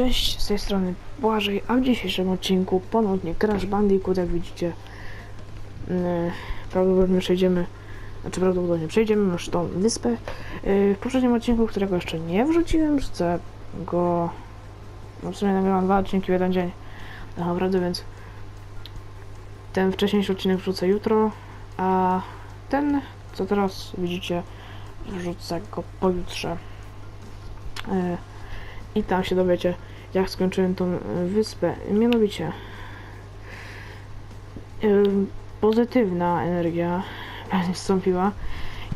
Cześć, z tej strony Błażej, a w dzisiejszym odcinku ponownie Crash Bandicoot, jak widzicie. Yy, prawdopodobnie przejdziemy, znaczy prawdopodobnie przejdziemy już tą wyspę. Yy, w poprzednim odcinku, którego jeszcze nie wrzuciłem, chcę go... No w sumie nagrałam dwa odcinki w jeden dzień. Tak naprawdę, więc ten wcześniejszy odcinek wrzucę jutro, a ten, co teraz widzicie, wrzucę go pojutrze. Yy, i tam się dowiecie, jak skończyłem tą y, wyspę. Mianowicie y, pozytywna energia wstąpiła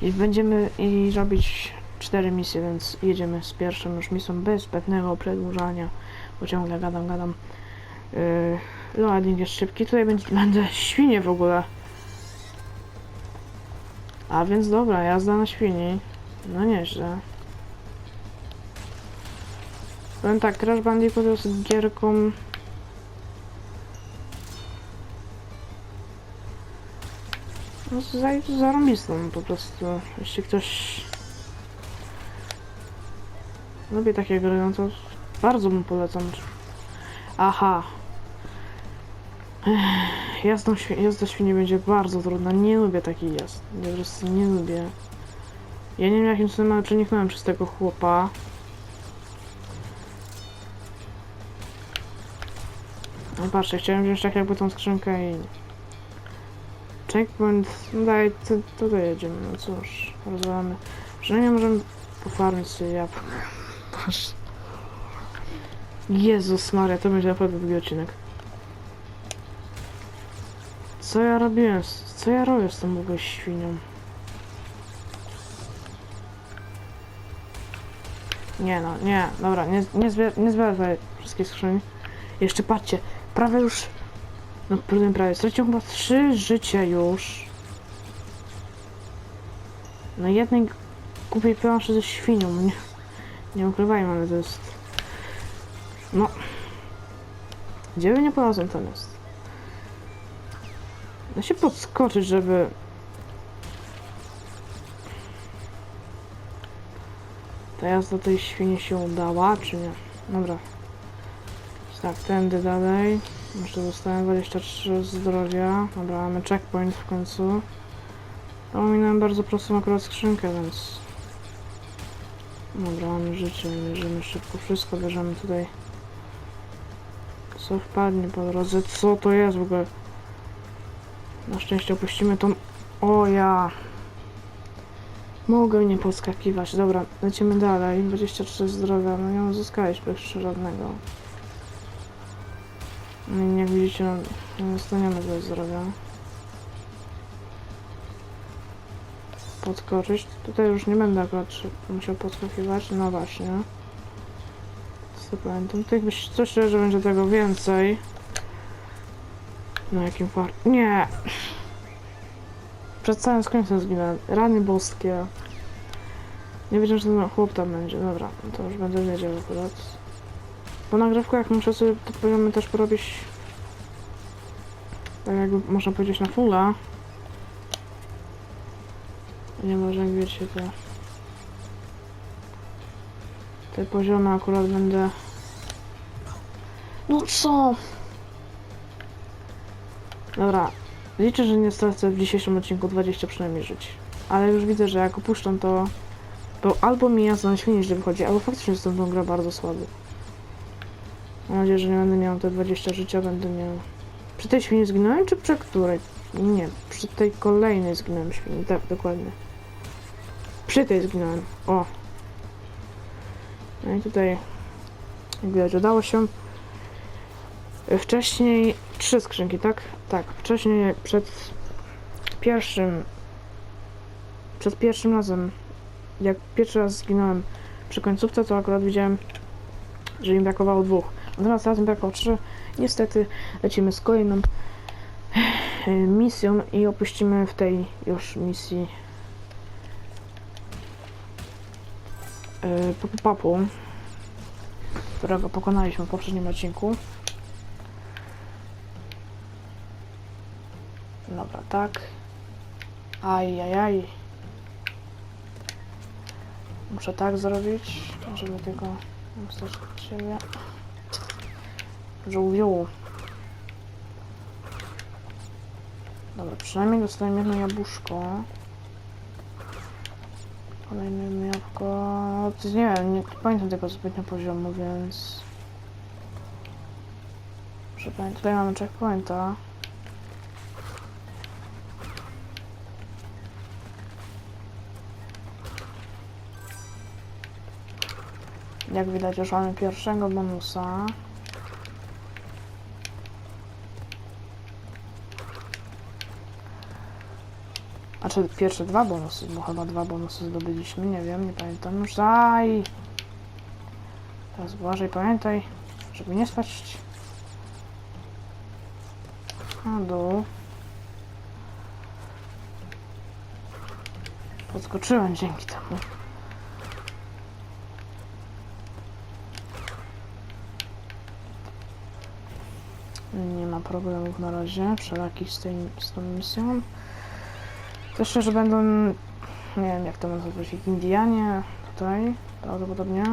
i będziemy i robić cztery misje, więc jedziemy z pierwszą już misją bez zbędnego przedłużania, bo ciągle gadam, gadam. Yy, loading jest szybki, tutaj będzie, będę świnie w ogóle. A więc dobra, jazda na świni. No nieźle. Powiem tak, Crash Bandicoot jest gierką... No, za- zarąbistą po prostu. Jeśli ktoś... Lubi takie gry, no to bardzo mu polecam. Aha. Jazda świni będzie bardzo trudna. Nie lubię takich jazd. Ja po prostu nie lubię. Ja nie wiem jakim cudem, przeniknąłem przez tego chłopa. No chciałem wziąć tak jakby tą skrzynkę i... Checkpoint, no daj, tu, tutaj jedziemy, no cóż, rozwalamy. Przynajmniej możemy pofarmić sobie jabłka. Patrz. Jezus Maria, to będzie naprawdę długi odcinek. Co ja robiłem? Co ja robię z tą ogóle świnią? Nie no, nie, dobra, nie, nie, zbier nie skrzyni. Jeszcze patrzcie, prawie już. No prawie, prawie. Straciłem chyba trzy życia już. No jednej kupię planszę ze świnią. Nie, nie ukrywajmy, ale to jest. No. Gdzie by nie polazłem tam jest? Da się podskoczyć, żeby. Ta jazda tej świni się udała, czy nie? Dobra. Tak, tędy dalej. Jeszcze dostałem 23 zdrowia. Dobra, mamy checkpoint w końcu. Ominąłem bardzo prostą akurat skrzynkę, więc... Dobra, mamy życie, bierzemy szybko wszystko, bierzemy tutaj... Co wpadnie po drodze? Co to jest w ogóle? Na szczęście opuścimy tą... O ja! Mogę nie podskakiwać. Dobra, lecimy dalej. 23 zdrowia. No nie uzyskaliśmy jeszcze żadnego. No jak widzicie, no, nie dostaniemy bez zdrowia. Podskoczyć. Tutaj już nie będę szy- musiał podskakiwać. No właśnie. Co pamiętam. Tutaj byś coś że będzie tego więcej. Na jakim far... Nie! Przed całym końcem zginąłem. Rany boskie. Nie wiedziałem, że ten chłop tam będzie. Dobra, to już będę wiedział akurat. Po nagrywkach muszę sobie te poziomy też porobić tak jakby można powiedzieć na fulla. Nie może wiecie te te poziomy akurat będę no co? Dobra, liczę, że nie stracę w dzisiejszym odcinku 20 przynajmniej żyć. Ale już widzę, że jak opuszczam to to albo mi jazda na świnie źle wychodzi, albo faktycznie jestem tą grę bardzo słaby. Mam nadzieję, że nie będę miał te 20 życia, będę miał... Przy tej świni zginąłem, czy przy której? Nie, przy tej kolejnej zginąłem świni, tak, dokładnie. Przy tej zginąłem, o. No i tutaj, jak widać, udało się. Wcześniej trzy skrzynki, tak? Tak, wcześniej przed pierwszym, przed pierwszym razem, jak pierwszy raz zginąłem przy końcówce, to akurat widziałem, że mi brakowało dwóch. Natomiast razem brakowało trzy. Niestety lecimy z kolejną e, misją i opuścimy w tej już misji e, Papu którego pokonaliśmy w poprzednim odcinku. Dobra, tak. Ajajaj. Muszę tak zrobić, żeby tylko wstać od siebie. Żółwiu. Dobra, przynajmniej dostałem jedno jabłuszko. Kolejne jabłko... Nie wiem, nie pamiętam tego zbytnio poziomu, więc... Pamiętać. Tutaj mamy checkpointa. Jak widać już mamy pierwszego bonusa. A czy pierwsze dwa bonusy, bo chyba dwa bonusy zdobyliśmy, nie wiem, nie pamiętam już. Aj! Teraz uważaj, pamiętaj, żeby nie spaść na dół. Podskoczyłem dzięki temu. Nie ma problemów na razie, wszelakich z, tej, z tą misją. Też że będą, nie wiem jak to nazwać, jak Indianie tutaj, prawdopodobnie.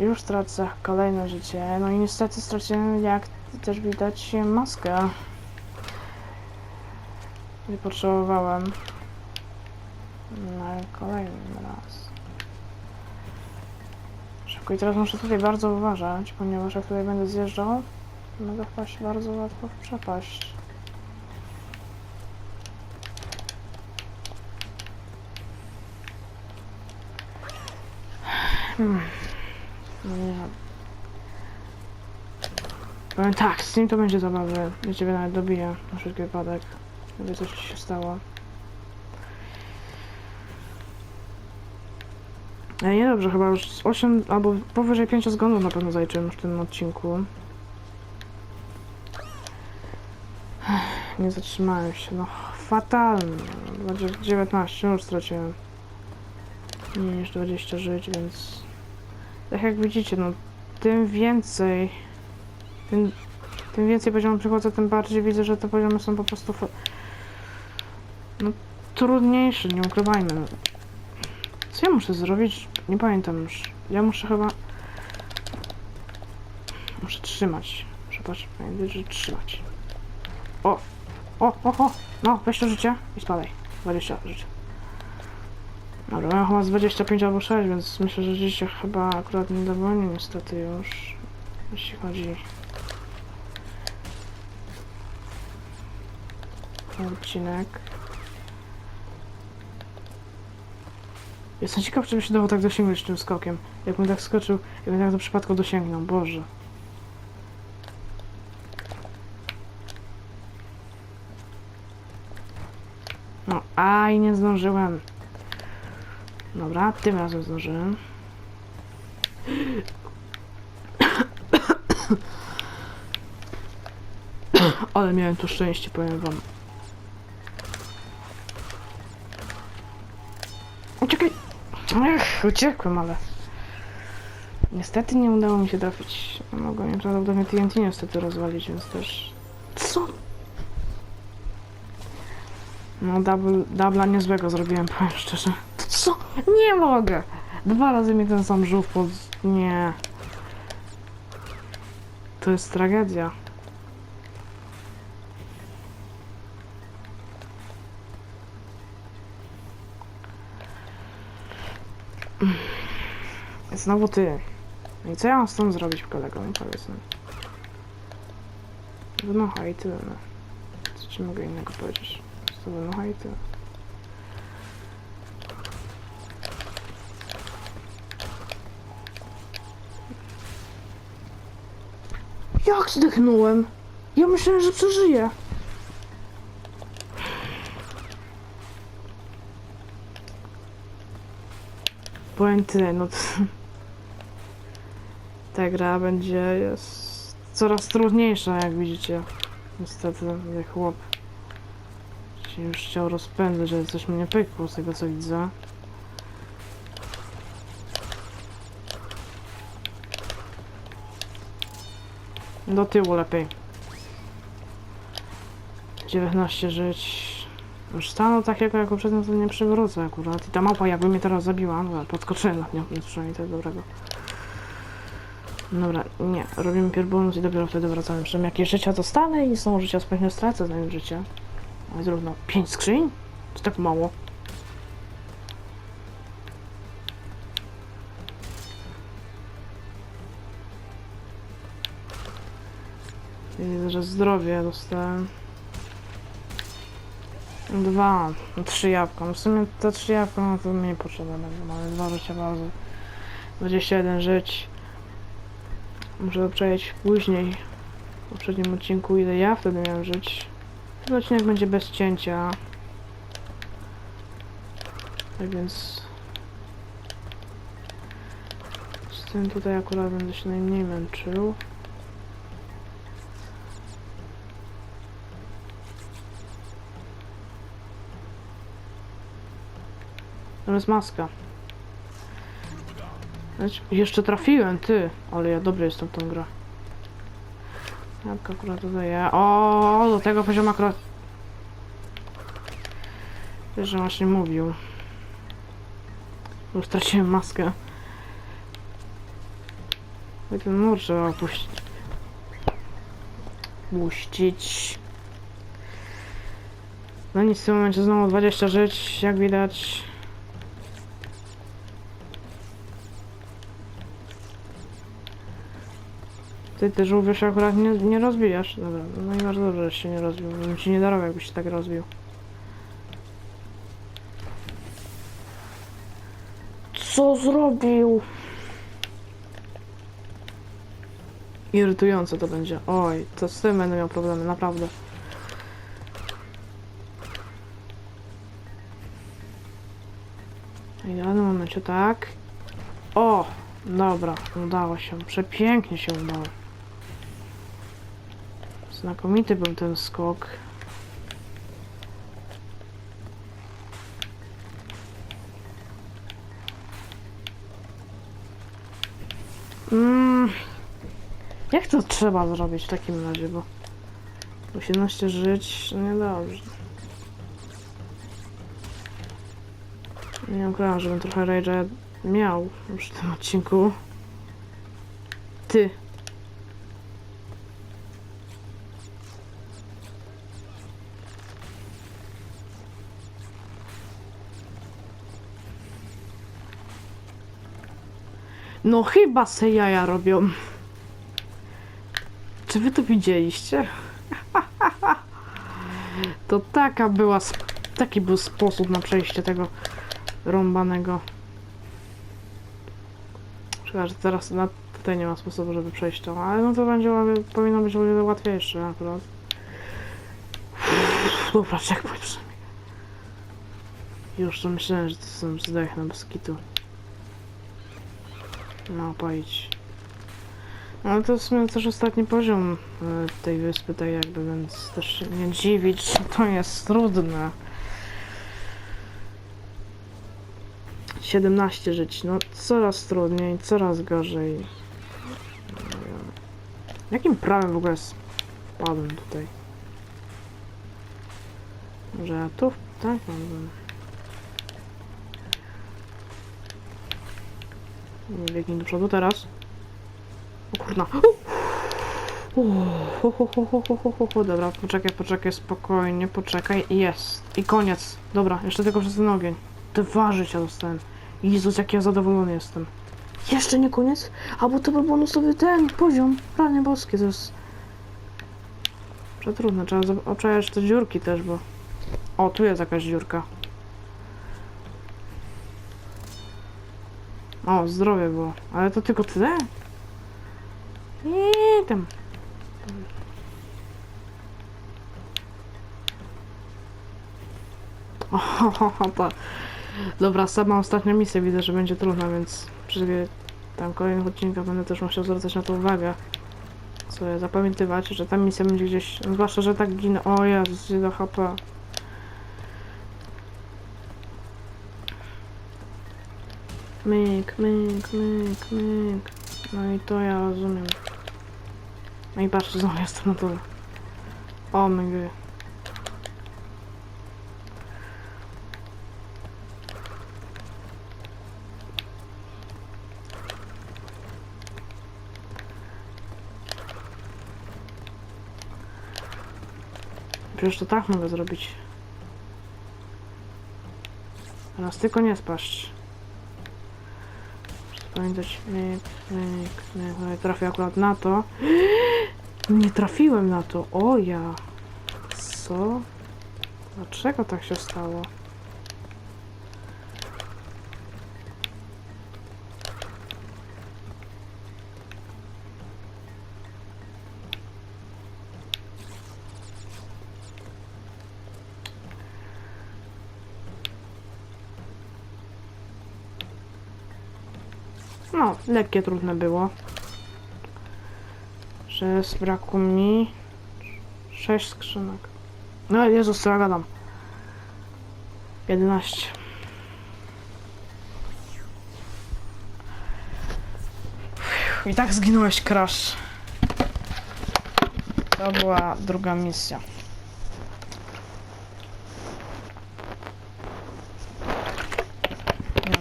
Już tracę kolejne życie, no i niestety straciłem, jak też widać, maskę. Nie potrzebowałem. Ale kolejny raz. Szybko i teraz muszę tutaj bardzo uważać, ponieważ jak tutaj będę zjeżdżał, mogę wpaść bardzo łatwo w przepaść. Hmm. No nie. Powiem tak, z tym to będzie zabawy. Ja ciebie nawet dobiję na wszelki wypadek. Gdyby coś się stało. Ale nie dobrze, chyba już z 8 albo powyżej 5 zgonów na pewno zaliczyłem w tym odcinku. Nie zatrzymałem się, no fatalnie. 20 19 już straciłem. Mniej niż 20 żyć, więc... Tak jak widzicie, no tym więcej... Tym, tym więcej poziomów przychodzę, tym bardziej widzę, że te poziomy są po prostu... No trudniejsze, nie ukrywajmy. Co ja muszę zrobić? Nie pamiętam już. Ja muszę chyba... Muszę trzymać. Muszę patrzeć, pamiętać, że trzymać. O! O, o, o! No, weź to życie i spadaj. 20 życia. Dobra, mam chyba z 25 albo 6, więc myślę, że życie chyba akurat nie dogonię niestety już. Jeśli chodzi... odcinek. Jestem ciekaw, czy by się dało tak dosięgnąć tym skokiem. Jakbym tak skoczył, jakbym tak do przypadku dosięgnął, Boże. No, aj, nie zdążyłem. Dobra, tym razem zdążyłem. Ale miałem tu szczęście, powiem wam. Ech, uciekłem, ale... Niestety nie udało mi się trafić. Mogłem prawdopodobnie TNT niestety rozwalić, więc też... Co? No, double, dubla niezłego zrobiłem, powiem szczerze. Co? Nie mogę! Dwa razy mi ten sam żółw pod... Nie. To jest tragedia. Znowu ty. No i co ja mam z tym zrobić, kolego? No powiedz mi. I tyle, no. Co ci mogę innego powiedzieć? Po prostu wynocha i tyle. Jak zdechnąłem? Ja myślałem, że przeżyję. Powiem tyle, no to... Ta gra będzie coraz trudniejsza, jak widzicie. Niestety, jak chłop się już chciał rozpędzać, ale coś mnie pykło z tego co widzę. Do tyłu lepiej. 19 żyć. Już stanu takiego jak poprzednio to nie przywrócę akurat. I ta małpa jakby mnie teraz zabiła, no podskoczyłem na nią, więc przynajmniej to dobrego. Dobra, nie, robimy pierw bonus i dopiero wtedy wracamy. Przy czym jakieś życia dostanę i są życia pewnie stracę zanim życie. Ale zarówno 5 skrzyń? To tak mało. Widzę, że zdrowie dostałem. Dwa, no trzy jabłka. No w sumie te trzy jabłka, no to mi nie potrzeba będzie. Mamy dwa życia bardzo. 21 żyć. Muszę przejść później. W poprzednim odcinku ile ja wtedy miałem żyć. Ten odcinek będzie bez cięcia. Tak więc... Z tym tutaj akurat będę się najmniej męczył. Jest maska. Znaczy, Jeszcze trafiłem, ty. Ale ja dobry jestem w tą grę. Jak akurat ja. O, do tego poziomu akurat. Wiesz, że właśnie mówił. Już straciłem maskę. I ten mur trzeba opuścić. Puścić. No nic, w tym momencie znowu 20 żyć, jak widać. Ty też żółwia się akurat nie, nie rozbijasz. Dobra, no i masz dobrze, że się nie rozbił. Bym ci nie darował, jakbyś się tak rozbił. Co zrobił? Irytujące to będzie. Oj, to z tym będę miał problemy, naprawdę. W idealnym momencie, tak. O! Dobra, udało się. Przepięknie się udało. Znakomity był ten skok. Mm, jak to trzeba zrobić w takim razie, bo 18 żyć, no niedobrze. Nie kraju, żebym trochę rage'a miał w tym odcinku. Ty. No chyba se jaja robią. Czy wy to widzieliście? To taka była, taki był sposób na przejście tego rąbanego. Szkoda, że teraz na, tutaj nie ma sposobu, żeby przejść to, ale no to będzie, powinno być o wiele łatwiejsze akurat. Dobra, checkpoint przynajmniej. Już to myślałem, że to są zdechnę bez kitu. No, pojdź. No to w sumie też ostatni poziom e, tej wyspy, tak jakby, więc też się nie dziwić, że to jest trudne. 17 żyć, no coraz trudniej, coraz gorzej. Wiem. Jakim prawem w ogóle spadłem tutaj? Może ja tu? Tak, mam. Nie biegnij do przodu teraz. O kurna. Dobra, poczekaj, poczekaj, spokojnie, poczekaj. Jest. I koniec. Dobra, jeszcze tylko przez ten ogień. Dwa życia dostałem. Jezus, jak ja zadowolony jestem. Jeszcze nie koniec? A bo to był bonusowy ten poziom. Rany boskie, to jest... Przetrudne, trzeba oczajać te dziurki też, bo... O, tu jest jakaś dziurka. O, zdrowie było. Ale to tylko tyle? I tam. O, ho, ho, ho, to. Dobra, sama ostatnia misja widzę, że będzie trudna, więc przy tam kolejnych odcinkach będę też musiał zwracać na to uwagę. Sobie zapamiętywać, że ta misja będzie gdzieś, zwłaszcza, że tak ginę. O Jezus, do HP. myk, myk, myk, myk. No i to ja rozumiem. No i patrz, znowu jestem na dole. O my gry. Przecież to tak mogę zrobić. Teraz tylko nie spaść. Pamiętać, myk, myk, myk. No i trafię akurat na to. Nie trafiłem na to. O ja. Co? Dlaczego tak się stało? No, lekkie, trudne było. Że brakło mi sześć skrzynek. No Jezus, co ja gadam. 11. I tak zginąłeś, Crash. To była druga misja.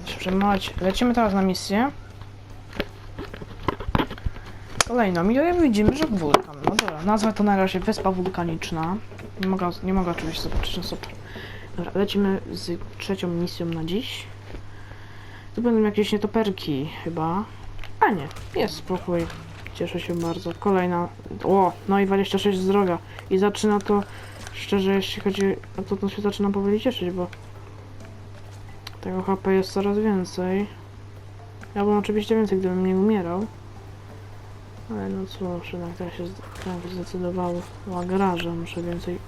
Nie przejmować. Lecimy teraz na misję. Kolejną. I widzimy, że wulkan. No dobra, nazwę to na razie Wyspa Wulkaniczna. Nie mogę, nie mogę oczywiście zobaczyć na super. Dobra, lecimy z trzecią misją na dziś. Tu będą jakieś nietoperki chyba. A nie, jest spokój. Cieszę się bardzo. Kolejna. O, no i 26 zdrowia. I zaczyna to, szczerze, jeśli chodzi o to, to się zaczyna powoli cieszyć, bo tego HP jest coraz więcej. Ja bym oczywiście więcej, gdybym nie umierał. Ale no cóż, jednak tak się tak zdecydowało. Łagraże, muszę więcej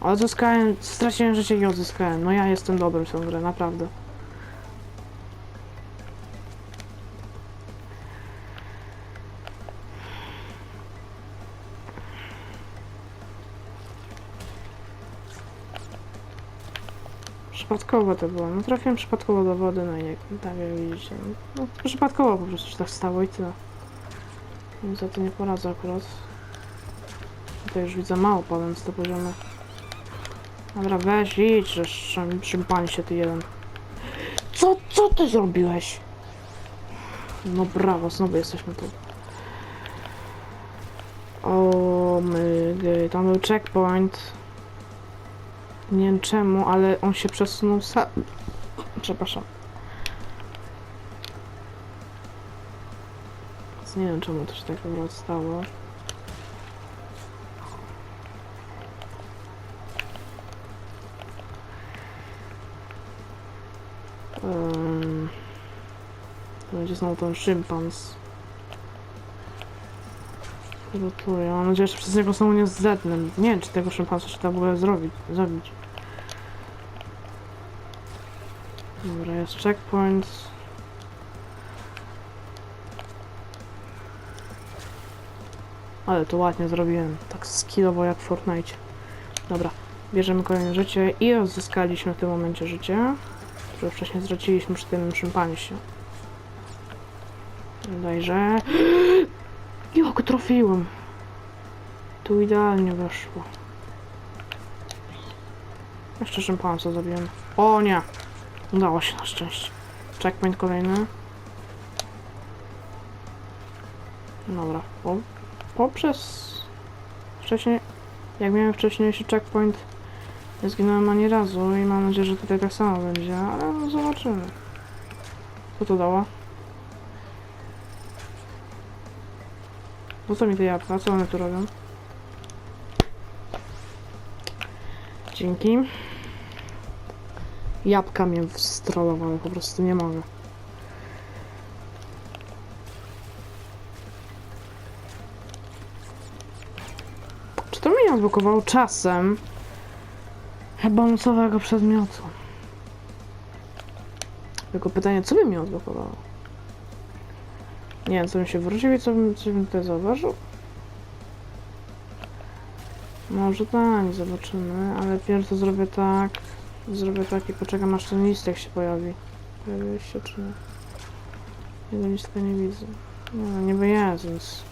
Odzyskałem, straciłem życie i odzyskałem. No ja jestem dobrym w tę grę, naprawdę. Przypadkowo to było. No trafiłem przypadkowo do wody, no i jak, tak jak widzicie. No przypadkowo po prostu się tak stało i tyle. Więc za to nie poradzę akurat. Tutaj już widzę mało padłem z tego poziomu. Dobra, weź idź, że szym- szympanie się ty jeden. Co, co ty zrobiłeś? No brawo, znowu jesteśmy tu. O my, tam był checkpoint. Nie wiem czemu, ale on się przesunął sa... Przepraszam. Więc Nie wiem czemu to się tak akurat stało. Um, to będzie znowu ten szympans. Gotuję. Mam nadzieję, że przez niego znowu nie zdetnę. Nie wiem, czy tego szympansa się da w ogóle zrobić, zabić. Dobra, jest checkpoint. Ale to ładnie zrobiłem. Tak skillowo jak w Fortnite. Dobra, bierzemy kolejne życie i odzyskaliśmy w tym momencie życie które wcześniej straciliśmy przy tym szympansie. Dajże. Jak trafiłem. Tu idealnie weszło. Jeszcze szympansa zabiłem. O nie! Udało się na szczęście. Checkpoint kolejny. Dobra. Po, poprzez... Wcześniej... Jak miałem wcześniejszy checkpoint nie zginąłem ani razu i mam nadzieję, że tutaj tak samo będzie, ale no zobaczymy. Co to dało? Po co mi te jabłka? Co one tu robią? Dzięki. Jabłka mnie strollowały, po prostu nie mogę. Czy to mnie odblokowało czasem? bonusowego przedmiotu. Tylko pytanie, co by mi odblokowało? Nie wiem, co bym się wrócił i co bym, co bym tutaj zauważył. Może tak, zobaczymy, ale pierw to zrobię tak. Zrobię tak i poczekam aż ten listek się pojawi. Pojawił się czy nie? Jego listka nie widzę. Nie, no więc...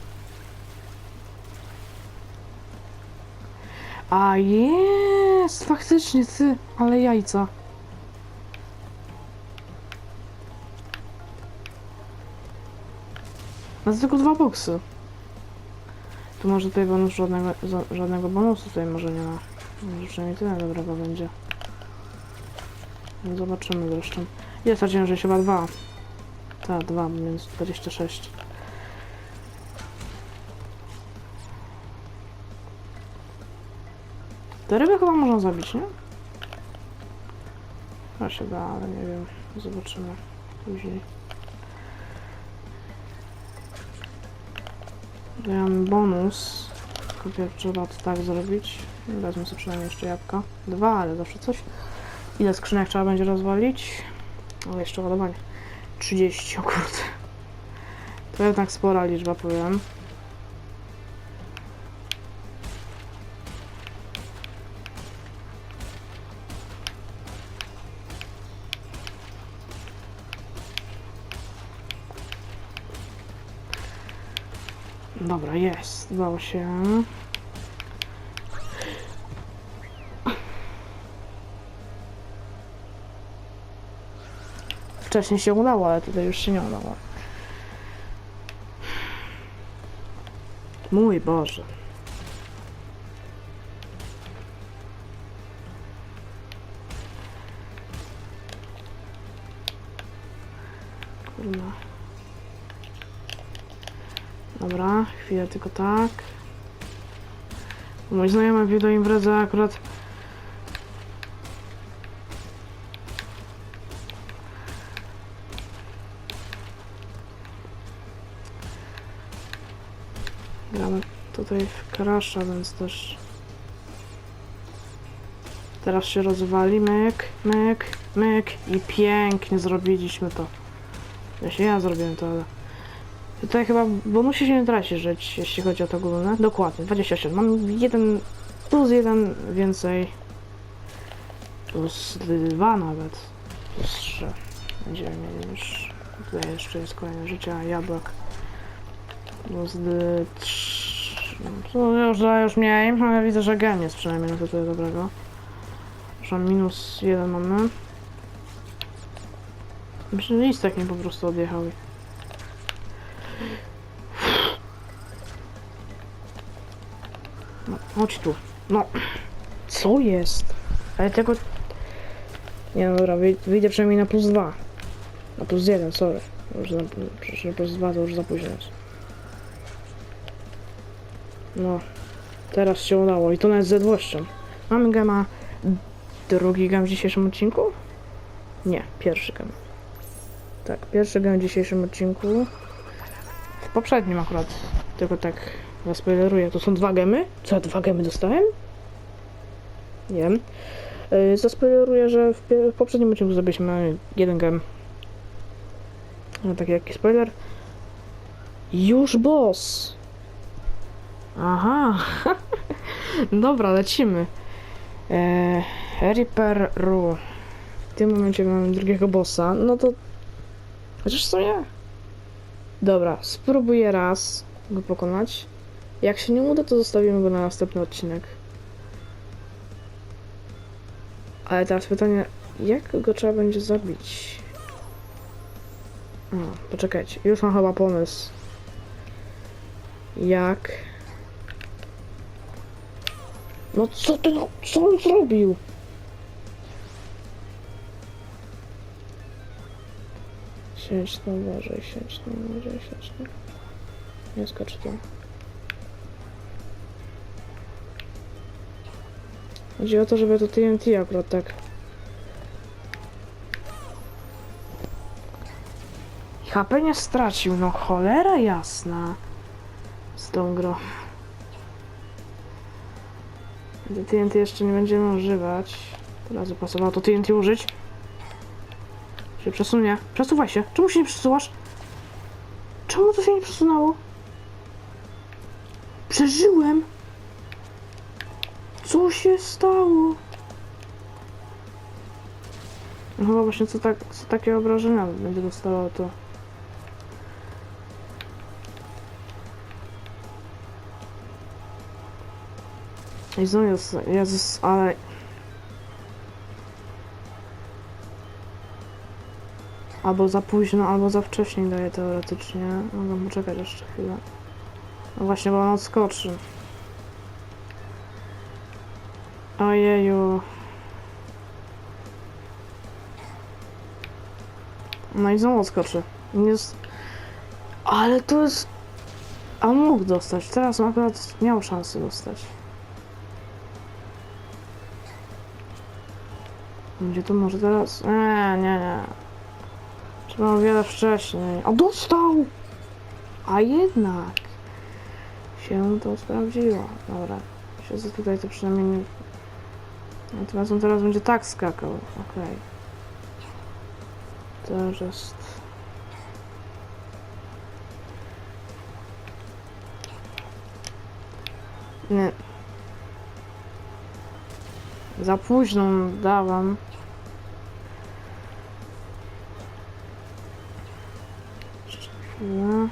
A jest, faktycznie ty, ale jajca. No tylko dwa boksy. Tu może tutaj bonus żadnego, żadnego bonusu tutaj może nie ma. Może przynajmniej tyle dobrego będzie. No zobaczymy zresztą. Ile straciłem, że chyba dwa. Tak, dwa, więc 26. Te ryby chyba można zabić, nie? Chyba się da, ale nie wiem. Zobaczymy później. Ja mam bonus. Pierw trzeba to tak zrobić. Wezmę sobie przynajmniej jeszcze jabłka. Dwa, ale zawsze coś. Ile skrzynek trzeba będzie rozwalić? O, jeszcze ładowanie. 30, o kurde. To jednak spora liczba, powiem. Dobra, jest. Udało się. Wcześniej się udało, ale tutaj już się nie udało. Mój Boże. Kurwa. Dobra, chwilę tylko tak. Mój znajomy wbił do akurat Crasha, więc też teraz się rozwali, myk, myk, myk i pięknie zrobiliśmy to. Się ja zrobiłem to, ale tutaj chyba bonusie się nie traci żyć, jeśli chodzi o to główne. Dokładnie, 27. Mam jeden plus jeden więcej. Plus dwa nawet. Plus trzy. Będziemy mieli już. Tutaj jeszcze jest kolejne życie, jabłek. Plus d- trz- To już, już mniej, ale widzę, że gen jest przynajmniej na to tyle dobrego. Że minus jeden mamy. Myślę, że listek mi po prostu odjechał. No, chodź tu. No. Co jest? Ale tego... Nie no dobra, wyj- wyjdę przynajmniej na plus dwa. Na plus jeden, sorry. Już za, przecież plus dwa to już za późno jest. No, teraz się udało i to nawet z ledwością. Mamy gema, drugi gem w dzisiejszym odcinku? Nie, pierwszy gem. Tak, pierwszy gem w dzisiejszym odcinku. W poprzednim akurat, tylko tak zaspoileruję. To są dwa gemy? Co, ja dwa gemy dostałem? Nie wiem. Yy, zaspoileruję, że w, w poprzednim odcinku zrobiliśmy jeden gem. No, taki jaki spoiler. Już boss! Aha, dobra, lecimy. Eee, Reaper Ru. W tym momencie mamy drugiego bossa. No to. Chociaż co nie? Dobra, spróbuję raz go pokonać. Jak się nie uda, to zostawimy go na następny odcinek. Ale teraz pytanie, jak go trzeba będzie zabić? O, poczekajcie, już mam chyba pomysł. Jak? No co ty, no, co on zrobił? Siedź tam uważaj, siedź tam. Nie skocz tam. Chodzi o to, żeby to TNT akurat tak. HP nie stracił, no cholera jasna. Z tą grą. Do TNT jeszcze nie będziemy używać. Teraz pasowało to TNT użyć. Się przesunie. Przesuwaj się. Czemu się nie przesuwasz? Czemu to się nie przesunęło? Przeżyłem! Co się stało? No chyba właśnie co, tak, co takie obrażenia będzie dostało to. I znowu jest, ale... Albo za późno, albo za wcześnie daje teoretycznie. Mogę poczekać jeszcze chwilę. No właśnie, bo on odskoczy. Ojeju. No i znowu odskoczy. Jest... Ale to jest... A mógł dostać. Teraz akurat miał szansę dostać. Gdzie to może teraz? Nie, nie, nie. Trzeba o wiele wcześniej. A dostał! A jednak się to sprawdziło. Dobra. Siedzę tutaj to przynajmniej nie... Natomiast on teraz będzie tak skakał. Okej. To już jest... Nie. Za późno dałam. Chwilę.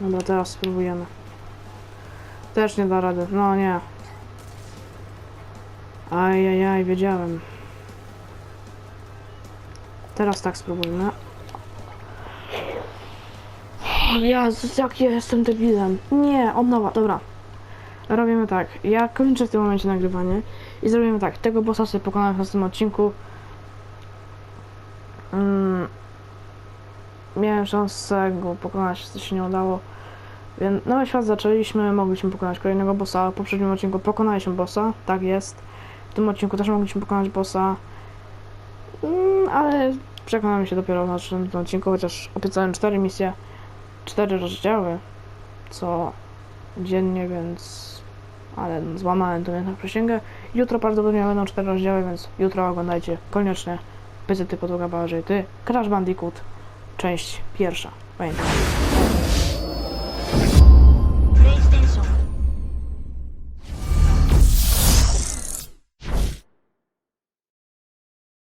Dobra, teraz spróbujemy. Też nie da rady. No nie. Ajajaj, wiedziałem. Teraz tak spróbujmy. O jak ja jestem debilem. Nie, od nowa, dobra. Robimy tak. Ja kończę w tym momencie nagrywanie i zrobimy tak. Tego bossa sobie pokonałem w następnym odcinku. Mm, miałem szansę go pokonać, to się nie udało. Więc nowy świat zaczęliśmy, mogliśmy pokonać kolejnego bossa. W poprzednim odcinku pokonaliśmy bossa, tak jest. W tym odcinku też mogliśmy pokonać bossa. Mm, ale przekonamy się dopiero na następnym odcinku, chociaż obiecałem 4 misje, 4 rozdziały, co dziennie, więc... Ale złamałem to jednak przysięgę. Jutro prawdopodobnie będą 4 rozdziały, więc jutro oglądajcie koniecznie. PZT Podłoga Barzy, Ty, Crash Bandicoot, część pierwsza. Pamiętaj.